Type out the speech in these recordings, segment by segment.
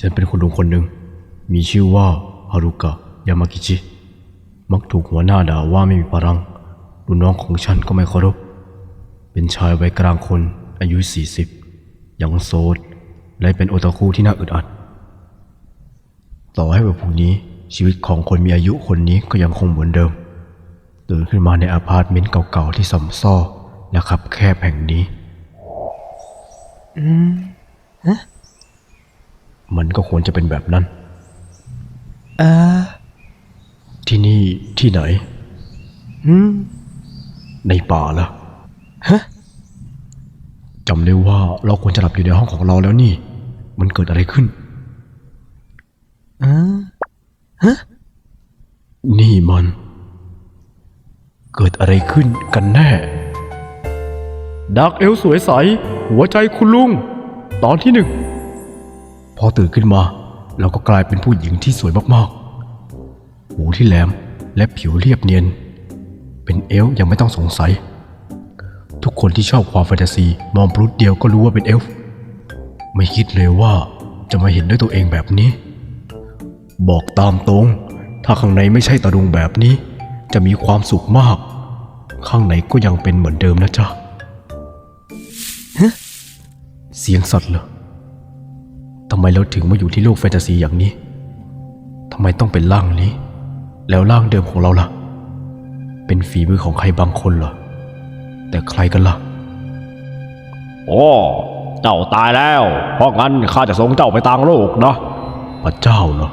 ฉันเป็นคุณลุงคนหนึ่ง มีชื่อว่าฮารุกะยามากิจิมักถูกหัวหน้าด่าว่าไม่มีพลังรุ่นน้องของฉันก็ไม่เคารพ เป็นชายวัยกลางคนอายุ 40 ยังโสด และเป็นโอตาคุที่น่าอึดอัด ต่อให้วันพรุ่งนี้ชีวิตของคนมีอายุคนนี้ก็ยังคงเหมือนเดิมตื่นขึ้นมาในอพาร์ตเมนต์เก่าๆที่สัมซ้อและขับแคบแห่งนี้ อืมั นก็ควรจะเป็นแบบนั้นเออที่นี่ที่ไหน อืม ในป่าละฮะจำได้ว่าเราควรจะหลับอยู่ในห้องของเราแล้วนี่ มันเกิดอะไรขึ้นเออนี่มัน เกิดอะไรขึ้นกันแน่ดักเอลสวยใส หัวใจคุณลุง ตอนที่หนึ่ง พอตื่นขึ้นมา เราก็กลายเป็นผู้หญิงที่สวยมากๆ หูที่แหลมและผิวเรียบเนียน เป็นเอล์ยังไม่ต้องสงสัย ทุกคนที่ชอบความแฟนตาซีมองพลุดเดียวก็รู้ว่าเป็นเอลฟ์ไม่คิดเลยว่าจะมาเห็นด้วยตัวเองแบบนี้ บอกตามตรง ถ้าข้างในไม่ใช่ตะลุงแบบนี้ จะมีความสุขมาก ข้างในก็ยังเป็นเหมือนเดิมนะจ๊ะเสียงสัตว์เหรอ มเราถึงมาอยู่ที่โลกแฟนตาซีอย่างนี้ทำไมต้องเป็นร่างนี้ แล้วร่างเดิมของเราล่ะ เป็นฝีมือของใครบางคนเหรอ แต่ใครกันล่ะ โอ้ เจ้าตายแล้ว เพราะงั้นข้าจะส่งเจ้าไปต่างโลกนะพระเจ้าเหรอ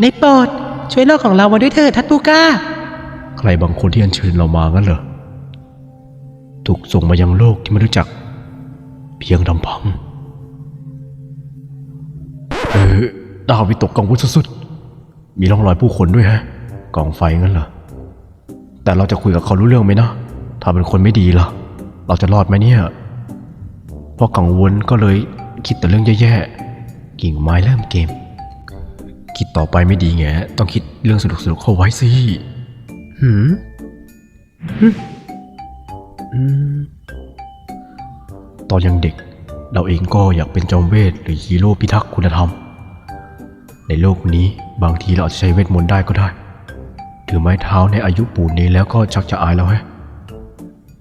ในโปรดช่วยโลกของเรามาด้วยเถิดทัตตูก้า ใครบางคนที่อัญเชิญเรามางั้นเหรอ ถูกส่งมายังโลกที่ไม่รู้จัก เพียงลำพัง เออดาววิตกกังวลสุดๆ มีร่องรอยผู้คนด้วยฮะกองไฟงั้นเหรอ แต่เราจะคุยกับเขารู้เรื่องไหมนะถ้าเป็นคนไม่ดีล่ะ เราจะรอดไหมเนี่ย เพราะกังวลก็เลยคิดแต่เรื่องแย่ๆ กิ่งไม้เริ่มเกม คิดต่อไปไม่ดีแงต้องคิดเรื่องสนุกๆเข้าไว้สิหืมหึอืมตอนยังเด็ก เราเองก็อยากเป็นจอมเวทหรือฮีโร่พิทักษ์คุณธรรม ในโลกนี้บางทีเราอาจจะใช้เวทมนต์ได้ก็ได้ ถือไม้เท้าในอายุปูนนี้แล้วก็ชักจะอายแล้วแฮะ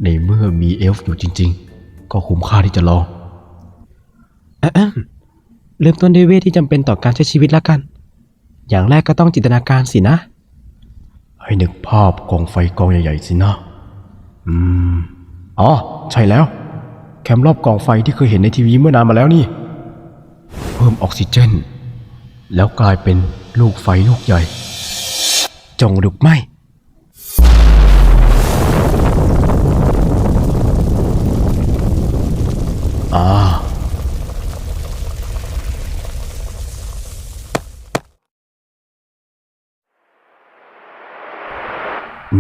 ในเมื่อมีเอลฟ์อยู่จริง ๆ ก็คุ้มค่าที่จะลองอะอะเริ่มต้นด้วยเวทที่จำเป็นต่อการใช้ชีวิตละกัน อย่างแรกก็ต้องจินตนาการสินะ ให้นึกภาพกองไฟกองใหญ่ๆสินะ อืม อ๋อ ใช่แล้ว แคมรอบกองไฟที่เคยเห็นในทีวีเมื่อนานมาแล้วนี่ เพิ่มออกซิเจน แล้วกลายเป็นลูกไฟลูกใหญ่ จงลุกไหมอ่า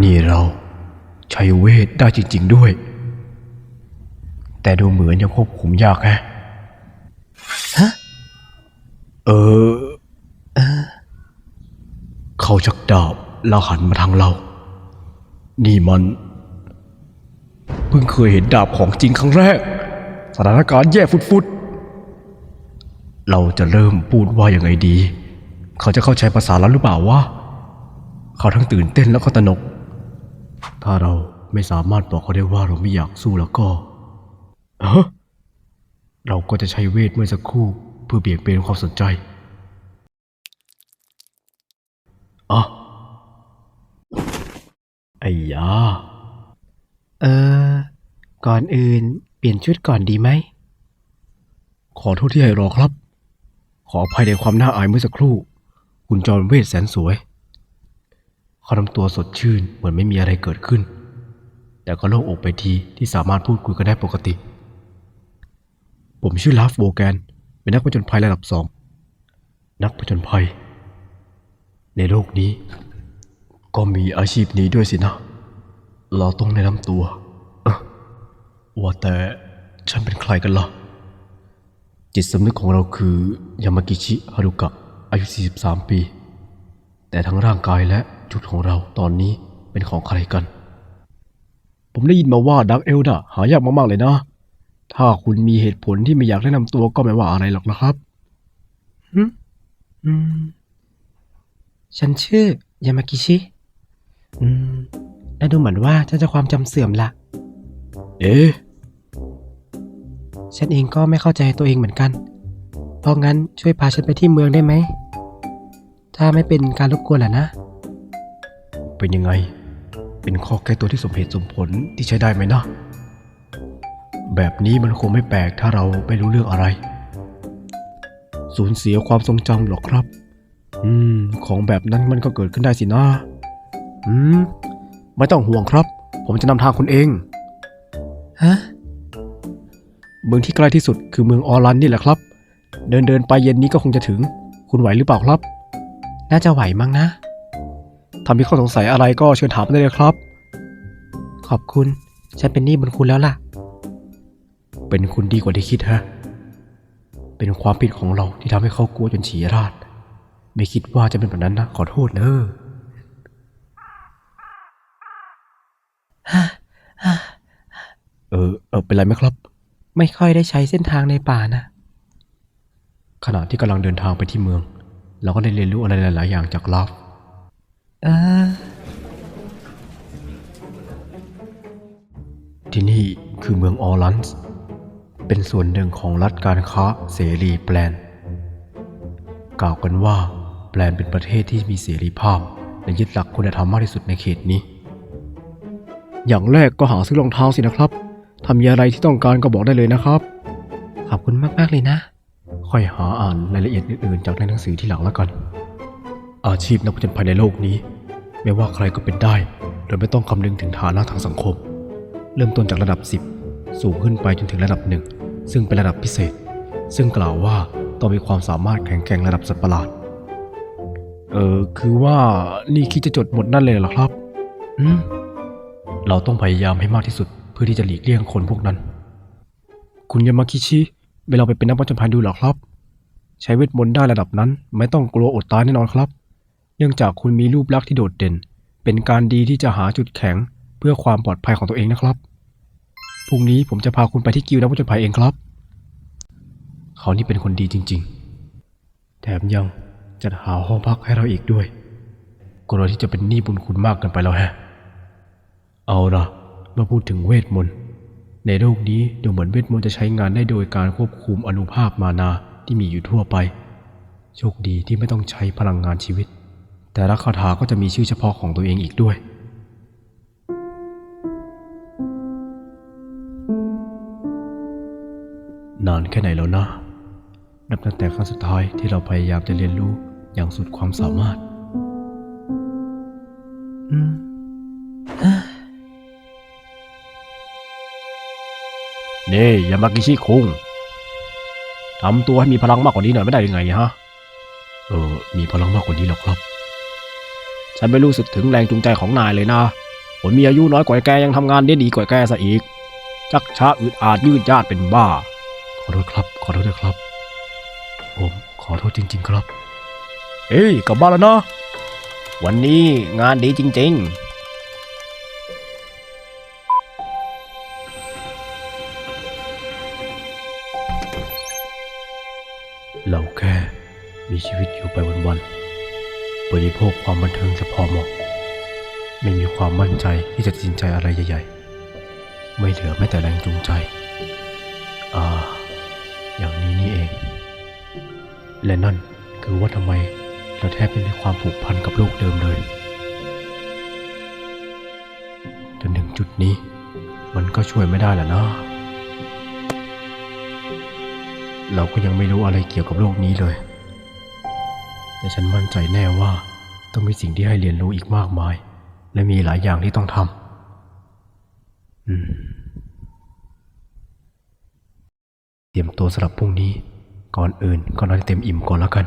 นี่เราใช้เวทได้จริง ๆ ด้วย แต่ดูเหมือนยังควบคุมยากแฮะ ฮะเออ เขาชักดาบแล้วหันมาทางเรา นี่มัน เพิ่งเคยเห็นดาบของจริงครั้งแรก สถานการณ์แย่ฟุดๆ เราจะเริ่มพูดว่ายังไงดี เขาจะเข้าใจภาษาเราหรือเปล่าวะ เขาทั้งตื่นเต้นแล้วก็ตระหนก ถ้าเราไม่สามารถบอกเขาได้ว่าเราไม่อยากสู้แล้วก็ เฮ้เราก็จะใช้เวทเมื่อสักครู่ เพื่อเบี่ยงเบนความสนใจอะไอ้ยา เออ ก่อนอื่น เปลี่ยนชุดก่อนดีไหม ขอโทษที่ให้รอครับ ขออภัยในความน่าอายเมื่อสักครู่ คุณจอห์นเวทแสนสวย เขาทำตัวสดชื่นเหมือนไม่มีอะไรเกิดขึ้น แต่ก็โล่งอกไปทีที่สามารถพูดคุยกันได้ปกติ ผมชื่อลาฟโบแกน เป็นนักผจญภัยระดับสอง นักผจญภัย ในโลกนี้ ก็มีอาชีพนี้ด้วยสินะ เราต้องแนะนำตัวว่าแต่ฉันเป็นใครกันล่ะ จิตสำนึกของเราคือยามากิชิฮารุกะ อายุ 43 ปี แต่ทั้งร่างกายและจุดของเราตอนนี้เป็นของใครกัน ผมได้ยินมาว่าดักเอลน่ะหายากมากๆเลยนะ ถ้าคุณมีเหตุผลที่ไม่อยากแนะนำตัวก็ไม่ว่าอะไรหรอกนะครับหืมอืม ฉันชื่อยามากิชิ อืมและดูเหมือนว่าฉันจะความจำเสื่อมละ เอ๊ะ ฉันเองก็ไม่เข้าใจตัวเองเหมือนกัน เพราะงั้นช่วยพาฉันไปที่เมืองได้ไหม ถ้าไม่เป็นการรบกวนแหละนะ เป็นยังไง เป็นข้อแก้ตัวที่สมเหตุสมผลที่ใช้ได้ไหมนะ แบบนี้มันคงไม่แปลกถ้าเราไม่รู้เรื่องอะไร สูญเสียความทรงจำหรอกครับ อืม ของแบบนั้นมันก็เกิดขึ้นได้สินะ อืม ไม่ต้องห่วงครับ ผมจะนำทางคุณเอง ฮะ เมืองที่ใกล้ที่สุดคือเมืองออรันนี่แหละครับ เดินเดินๆไปเย็นนี้ก็คงจะถึง คุณไหวหรือเปล่าครับ น่าจะไหวมั้งนะ ถ้ามีข้อสงสัยอะไรก็เชิญถามได้เลยครับ ขอบคุณ ฉันเป็นหนี้บุญคุณแล้วล่ะ เป็นคุณดีกว่าที่คิดฮะ เป็นความผิดของเราที่ทำให้เขากลัวจนฉี่ราด ไม่คิดว่าจะเป็นแบบนั้นนะขอโทษเนอะเออ เออ เป็นไรไหมครับ ไม่ค่อยได้ใช้เส้นทางในป่านะ ขณะที่กำลังเดินทางไปที่เมือง เราก็ได้เรียนรู้อะไรหลาย ๆ อย่างจากลาฟเออที่นี่คือเมืองออรันส์ เป็นส่วนหนึ่งของรัฐการค้าเสรีแปลน กล่าวกันว่าแปลนเป็นประเทศที่มีเสรีภาพ และยึดหลักคุณธรรมมากที่สุดในเขตนี้ อย่างแรกก็หาซื้อรองเท้าสินะครับถ้ามีอะไรที่ต้องการก็บอกได้เลยนะครับ ขอบคุณมากๆเลยนะ ค่อยหาอ่านรายละเอียดอื่นๆ จากในหนังสือที่หลังแล้วกัน อาชีพนักผจญภัยในโลกนี้ ไม่ว่าใครก็เป็นได้ โดยไม่ต้องคำนึงถึงฐานะทางสังคม เริ่มต้นจากระดับ 10 สูงขึ้นไปจนถึงระดับหนึ่ง ซึ่งเป็นระดับพิเศษ ซึ่งกล่าวว่าต้องมีความสามารถแข็งแกร่งระดับสัตว์ประหลาด เออคือว่านี่คิดจะจดหมดนั่นเลยเหรอครับอืมเราต้องพยายามให้มากที่สุดเพื่อที่จะหลีกเลี่ยงคนพวกนั้น คุณยามาคิชิไม่ลองไปเป็นนักผจญภัยดูหรอครับ ใช้เวทมนต์ได้ระดับนั้น ไม่ต้องกลัวอดตายแน่นอนครับ เนื่องจากคุณมีรูปลักษณ์ที่โดดเด่น เป็นการดีที่จะหาจุดแข็งเพื่อความปลอดภัยของตัวเองนะครับ พรุ่งนี้ผมจะพาคุณไปที่กิลด์นักผจญภัยเองครับ เขานี่เป็นคนดีจริง ๆ แถมยังจัดหาห้องพักให้เราอีกด้วยกลัวที่จะเป็นหนี้บุญคุณมากเกินไปแล้วแฮะ เอาละมาพูดถึงเวทมนต์ ในโลกนี้ดูเหมือนเวทมนต์จะใช้งานได้โดยการควบคุมอนุภาพมานาที่มีอยู่ทั่วไป โชคดีที่ไม่ต้องใช้พลังงานชีวิต แต่ละคาถาก็จะมีชื่อเฉพาะของตัวเองอีกด้วย นานแค่ไหนแล้วนะ นับตั้งแต่ครั้งสุดท้ายที่เราพยายามจะเรียนรู้อย่างสุดความสามารถ อืมเน่ยามากิชิคุงทำตัวให้มีพลังมากกว่านี้หน่อยไม่ได้ยังไงฮะ เออ มีพลังมากกว่านี้หรอกครับ ฉันไม่รู้สึกถึงแรงจูงใจของนายเลยนะผมมีอายุน้อยกว่าแกยังทำงานได้ดีกว่าแกซะอีกชักช้าอึดอาดยืดยาดเป็นบ้า โทษครับ ขอโทษด้วยครับ ผมขอโทษจริง ๆ ครับ เอ้ยกลับบ้านแล้วนะ วันนี้งานดีจริง ๆเราแค่มีชีวิตอยู่ไปวันๆ บริโภคความบันเทิงเฉพาะเหมาะ ไม่มีความมั่นใจที่จะตัดสินใจอะไรใหญ่ๆ ไม่เหลือแม้แต่แรงจูงใจ และนั่นคือว่าทำไมเราแทบไม่มีความผูกพันกับโลกเดิมเลยจนถึงจุดนี้ มันก็ช่วยไม่ได้แหละนะ เราก็ยังไม่รู้อะไรเกี่ยวกับโลกนี้เลย แต่ฉันมั่นใจแน่ว่าต้องมีสิ่งที่ให้เรียนรู้อีกมากมาย และมีหลายอย่างที่ต้องทำอืมเตรียมตัวสำหรับพรุ่งนี้ ก่อนอื่นก็นอนเต็มอิ่มก่อนแล้วกัน